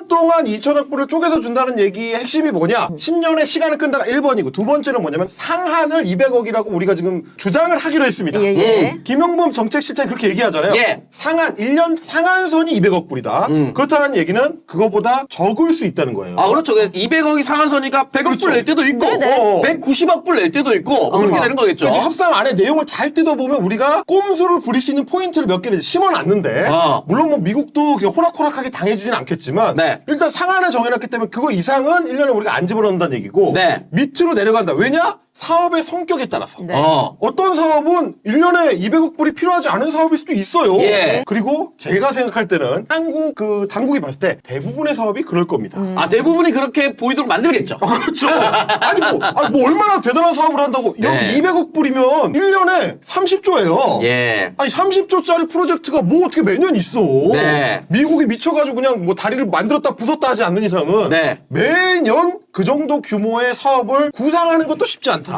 10년 동안 2천억 불을 쪼개서 준다는 얘기의 핵심이 뭐냐? 10년의 시간을 끈다가 1번이고 두 번째는 뭐냐면 상한을 200억이라고 우리가 지금 주장을 하기로 했습니다. 예, 예. 음. 김영범 정책실장이 그렇게 얘기하잖아요. 예. 상한 1년 상한선이 200억 불이다. 그렇다는 얘기는 그거보다 적을 수 있다는 거예요. 아 그렇죠. 200억이 상한선이니까 100억 그렇죠. 불낼 때도 있고 네네. 어. 190억 불 낼 때도 있고 그렇게 되는 거겠죠. 그러니까 협상 안에 내용을 잘 뜯어보면 우리가 꼼수를 부릴 수 있는 포인트를 몇 개를 심어놨는데 어. 물론 뭐 미국도 호락호락하게 당해주진 않겠지만 네. 일단 상한을 정해놨기 때문에 그거 이상은 1년에 우리가 안 집어넣는다는 얘기고 네. 밑으로 내려간다. 왜냐? 사업의 성격에 따라서. 네. 어. 어떤 사업은 1년에 200억 불이 필요하지 않은 사업일 수도 있어요. 예. 그리고 제가 생각할 때는 한국 그 당국이 봤을 때 대부분의 사업이 그럴 겁니다. 아 대부분이 그렇게 보이도록 만들겠죠. 아, 그렇죠. 아니 뭐, 아니 뭐 얼마나 대단한 사업을 한다고 여기 네. 200억 불이면 1년에 30조예요. 예. 아니 30조짜리 프로젝트가 뭐 어떻게 매년 있어. 네. 미국이 미쳐가지고 그냥 뭐 다리를 만들었다 부쉈다 하지 않는 이상은 네. 매년 그 정도 규모의 사업을 구상하는 것도 쉽지 않다.